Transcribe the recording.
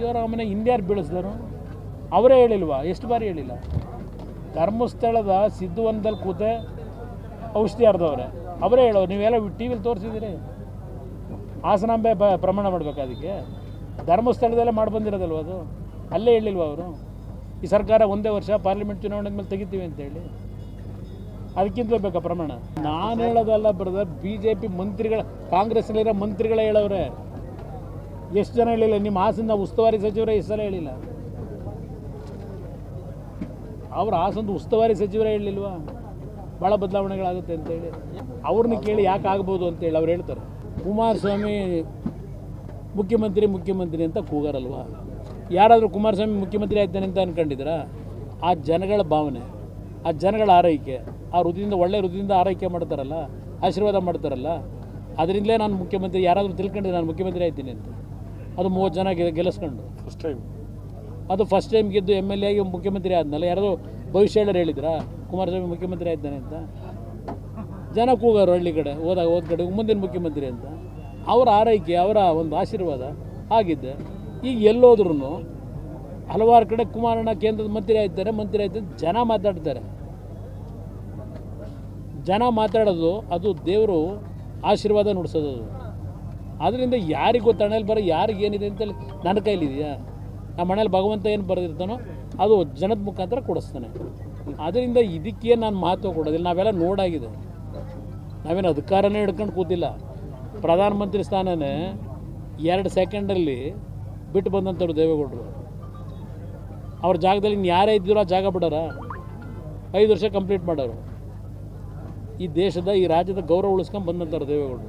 ಸಿದ್ದರಾಮಯ್ಯ ಹಿಂದ್ಯಾರು ಬೀಳಿಸಿದರು? ಅವರೇ ಹೇಳಿಲ್ವಾ? ಎಷ್ಟು ಬಾರಿ ಹೇಳಿಲ್ಲ? ಧರ್ಮಸ್ಥಳದ ಸಿದ್ಧವನದಲ್ಲಿ ಕೂತೆ ಔಷಧಿ ಹರಿದವ್ರೆ ಅವರೇ ಹೇಳೋ ನೀವೆಲ್ಲ ಟಿ ವಿಲಿ ತೋರಿಸಿದ್ದೀರಿ. ಹಾಸನಾಂಬೆ ಬ ಪ್ರಮಾಣ ಮಾಡಬೇಕು ಅದಕ್ಕೆ? ಧರ್ಮಸ್ಥಳದಲ್ಲೇ ಮಾಡಿ ಬಂದಿರೋದಲ್ವ ಅದು? ಅಲ್ಲೇ ಹೇಳಿಲ್ವ ಅವರು? ಈ ಸರ್ಕಾರ ಒಂದೇ ವರ್ಷ ಪಾರ್ಲಿಮೆಂಟ್ ಚುನಾವಣೆ ಮೇಲೆ ತೆಗಿತೀವಿ ಅಂತೇಳಿ. ಅದಕ್ಕಿಂತಲೇ ಬೇಕಾ ಪ್ರಮಾಣ? ನಾನು ಹೇಳೋದಲ್ಲ ಬ್ರದರ್ ಬಿ ಜೆ ಪಿ ಮಂತ್ರಿಗಳ ಕಾಂಗ್ರೆಸ್ನಲ್ಲಿರೋ ಮಂತ್ರಿಗಳೇ ಹೇಳವ್ರೆ. ಎಷ್ಟು ಜನ ಹೇಳಿಲ್ಲ, ನಿಮ್ಮ ಹಾಸನ ಉಸ್ತುವಾರಿ ಸಚಿವರೇ ಎಷ್ಟು ಸಲ ಹೇಳಿಲ್ಲ. ಅವ್ರ ಹಾಸನದ ಉಸ್ತುವಾರಿ ಸಚಿವರೇ ಹೇಳಿಲ್ವಾ ಭಾಳ ಬದಲಾವಣೆಗಳಾಗುತ್ತೆ ಅಂತೇಳಿ ಅವ್ರನ್ನ ಕೇಳಿ ಯಾಕೆ ಆಗ್ಬೋದು ಅಂತೇಳಿ ಅವ್ರು ಹೇಳ್ತಾರೆ. ಕುಮಾರಸ್ವಾಮಿ ಮುಖ್ಯಮಂತ್ರಿ ಮುಖ್ಯಮಂತ್ರಿ ಅಂತ ಕೂಗಾರಲ್ವಾ? ಯಾರಾದರೂ ಕುಮಾರಸ್ವಾಮಿ ಮುಖ್ಯಮಂತ್ರಿ ಆಯ್ತಾನೆ ಅಂತ ಅಂದ್ಕೊಂಡಿದ್ದೀರಾ ಆ ಜನಗಳ ಭಾವನೆ, ಆ ಜನಗಳ ಆರೈಕೆ, ಆ ಹೃದಯದಿಂದ, ಒಳ್ಳೆ ಹೃದಯದಿಂದ ಆರೈಕೆ ಮಾಡ್ತಾರಲ್ಲ, ಆಶೀರ್ವಾದ ಮಾಡ್ತಾರಲ್ಲ, ಅದರಿಂದಲೇ ನಾನು ಮುಖ್ಯಮಂತ್ರಿ, ಯಾರಾದರೂ ತಿಳ್ಕೊಂಡಿದ್ದೆ ನಾನು ಮುಖ್ಯಮಂತ್ರಿ ಆಯ್ತೀನಿ ಅಂತ. ಅದು ಮೂವತ್ತು ಜನ ಗೆ- ಗೆಲ್ಲಿಸ್ಕೊಂಡು ಫಸ್ಟ್ ಟೈಮ್ ಅದು ಫಸ್ಟ್ ಟೈಮ್ ಗೆದ್ದು ಎಂ ಎಲ್ ಎ ಆಗಿ ಮುಖ್ಯಮಂತ್ರಿ ಆದ್ನಲ್ಲ ಯಾರಾದರೂ ಭವಿಷ್ಯ ಹೇಳೋರು ಹೇಳಿದ್ರಾ? ಕುಮಾರಸ್ವಾಮಿ ಮುಖ್ಯಮಂತ್ರಿ ಆಯ್ತಾನೆ ಅಂತ? ಜನ ಕೂಗಾರು ಹಳ್ಳಿ ಕಡೆ ಹೋದಾಗ ಹೋದ ಕಡೆ ಮುಂದಿನ ಮುಖ್ಯಮಂತ್ರಿ ಅಂತ. ಅವರ ಆರೈಕೆ ಅವರ ಒಂದು ಆಶೀರ್ವಾದ ಆಗಿದ್ದೆ ಈಗ ಎಲ್ಲೋದ್ರೂ ಹಲವಾರು ಕಡೆ ಕುಮಾರಣ್ಣ ಕೇಂದ್ರದ ಮಂತ್ರಿ ಆಯ್ತಾರೆ ಮಂತ್ರಿ ಆಯ್ತು ಜನ ಮಾತಾಡ್ತಾರೆ. ಜನ ಮಾತಾಡೋದು ಅದು ದೇವರು ಆಶೀರ್ವಾದ ನುಡಿಸೋದು ಅದು. ಅದರಿಂದ ಯಾರಿಗೆ ಗೊತ್ತು ಹಣೆಯಲ್ಲಿ ಬರೋ, ಯಾರಿಗೆ ಏನಿದೆ ಅಂತೇಳಿ ನನ್ನ ಕೈಲಿದೆಯಾ? ನಮ್ಮ ಮನೇಲಿ ಭಗವಂತ ಏನು ಬರೆದಿರ್ತಾನೋ ಅದು ಜನದ ಮುಖಾಂತರ ಕೊಡಿಸ್ತಾನೆ. ಅದರಿಂದ ಇದಕ್ಕೆ ನಾನು ಮಹತ್ವ ಕೊಡೋದಿಲ್ಲ. ನಾವೆಲ್ಲ ನೋಡಾಗಿದೆ. ನಾವೇನು ಅಧಿಕಾರನೇ ಹಿಡ್ಕೊಂಡು ಕೂತಿಲ್ಲ. ಪ್ರಧಾನಮಂತ್ರಿ ಸ್ಥಾನನೇ ಎರಡು ಸೆಕೆಂಡಲ್ಲಿ ಬಿಟ್ಟು ಬಂದಂಥವ್ರು ದೇವೇಗೌಡರು. ಅವ್ರ ಜಾಗದಲ್ಲಿ ಇನ್ನು ಯಾರೇ ಇದ್ದೀರೋ ಜಾಗ ಬಿಡೋರ? ಐದು ವರ್ಷ ಕಂಪ್ಲೀಟ್ ಮಾಡೋರು. ಈ ದೇಶದ, ಈ ರಾಜ್ಯದ ಗೌರವ ಉಳಿಸ್ಕೊಂಡು ಬಂದಂಥವ್ರು ದೇವೇಗೌಡರು.